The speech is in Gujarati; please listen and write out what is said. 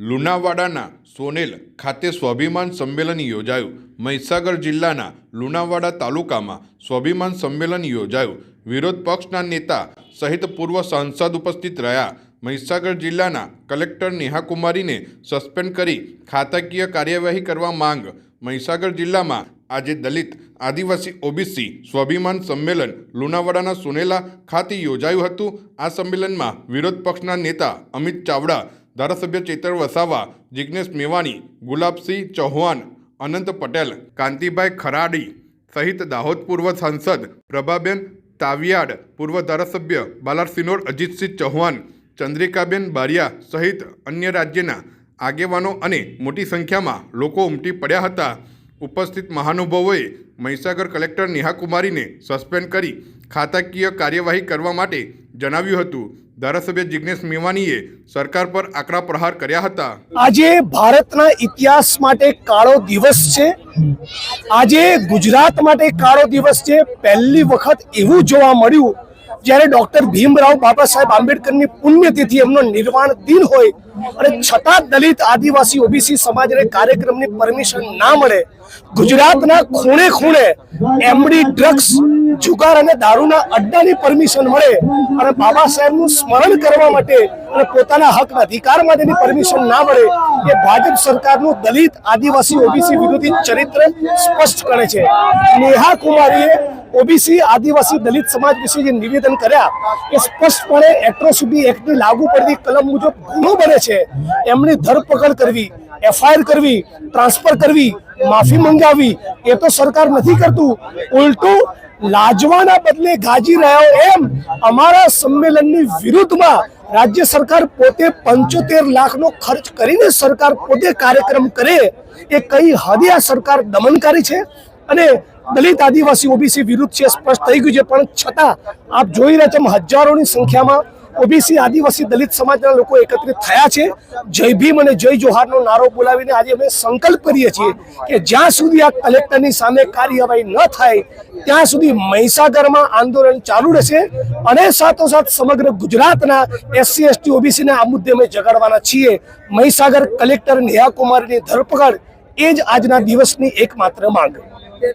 લુણાવાડાના સોનેલ ખાતે સ્વાભિમાન સંમેલન યોજાયું. મહીસાગર જિલ્લાના લુણાવાડા તાલુકામાં સ્વાભિમાન સંમેલન યોજાયું. વિરોધ પક્ષના નેતા સહિત પૂર્વ સાંસદ ઉપસ્થિત રહ્યા. મહીસાગર જિલ્લાના કલેક્ટર નેહાકુમારીને સસ્પેન્ડ કરી ખાતાકીય કાર્યવાહી કરવા માંગ. મહીસાગર જિલ્લામાં આજે દલિત, આદિવાસી, ઓબીસી સ્વાભિમાન સંમેલન લુણાવાડાના સોનેલા ખાતે યોજાયું હતું. આ સંમેલનમાં વિરોધ પક્ષના નેતા અમિત ચાવડા ધારાસભ્ય ચેતર વસાવા જિજ્ઞેશ મેવાણી, ગુલાબસિંહ ચૌહાણ, અનંત પટેલ, કાંતિભાઈ ખરાડી સહિત દાહોદ પૂર્વ સાંસદ પ્રભાબેન તાવિયાડ, પૂર્વ ધારાસભ્ય બાલારસિનોર અજીતસિંહ ચૌહાણ, ચંદ્રિકાબેન બારિયા સહિત અન્ય રાજ્યના આગેવાનો અને મોટી સંખ્યામાં લોકો ઉમટી પડ્યા હતા. ઉપસ્થિત મહાનુભાવોએ મહીસાગર કલેક્ટર નેહાકુમારીને સસ્પેન્ડ કરી ખાતાકીય કાર્યવાહી કરવા માટે જણાવ્યું હતું. ધારાસભ્ય જિજ્ઞેશ મેવાણીએ સરકાર પર આકરા પ્રહાર કર્યા હતા. આજે ભારતના ઇતિહાસ માટે કાળો દિવસ છે. આજે ગુજરાત માટે કાળો દિવસ છે. પહેલી વખત એવું જોવા મળ્યું જ્યારે ડોક્ટર ભીમરાવ બાબા સાહેબ આંબેડકરની પુણ્યતિથિ એમનો નિર્વાણ દિન હોય અને છતાં દલિત આદિવાસી ઓબીસી સમાજને કાર્યક્રમની પરમિશન ના મળે, ગુજરાતના ખૂણે ખૂણે એમડી ડ્રગ્સ જુગાર અને દારૂના અડ્ડાની પરમિશન મળે અને બાબા સાહેબનું સ્મરણ કરવા માટે અને પોતાના હક અધિકાર માટેની પરમિશન ના મળે એ ભાજપ સરકારનું દલિત, આદિવાસી, ઓબીસી વિરોધી ચરિત્ર સ્પષ્ટ કરે છે. નેહા કુમારીએ ઓબીસી, આદિવાસી દલિત સમાજ વિશે જે નિવેદન કર્યા, એ સ્પષ્ટપણે એટ્રોસિટી એક્ટની લાગુ પડતી કલમ મુજબ ગુનો બને છે. એમની ધરપકડ કરવી, એફઆઈઆર કરવી, ટ્રાન્સફર કરવી, માફી મંગાવી એ તો સરકાર નથી કરતું. ઉલટું, લાજવાના બદલે ગાજી રહ્યો એમ અમારા સંમેલનની વિરુદ્ધમાં રાજ્ય સરકાર પોતે પંચોતેર લાખનો ખર્ચ કરીને સરકાર પોતે કાર્યક્રમ કરે એ કઈ હદે આ સરકાર દમનકારી છે? અને દલિત આદિવાસી ઓબીસી વિરુદ્ધ છે સ્પષ્ટ થઈ ગયું છે, પણ છતાં આપ જોઈ રહ્યા છો હજારોની સંખ્યામાં ઓબીસી આદિવાસી દલિત સમાજના લોકો એકત્રિત થયા છે. જય ભીમ અને જય જોહારનો નારો બોલાવીને આજે અમે સંકલ્પ કરીએ છીએ કે જ્યાં સુધી આ કલેક્ટરની સામે કાર્યવાહી ન થાય, ત્યાં સુધી મહીસાગરમાં આંદોલન ચાલુ રહેશે અને સાથોસાથ સમગ્ર ગુજરાતના એસસી, એસટી, ઓબીસીના આ મુદ્દે અમે જગાડવાના છીએ. મહીસાગર કલેક્ટર નેહા કુમારીની ધરપકડ એ જ આજના દિવસની એકમાત્ર માંગ.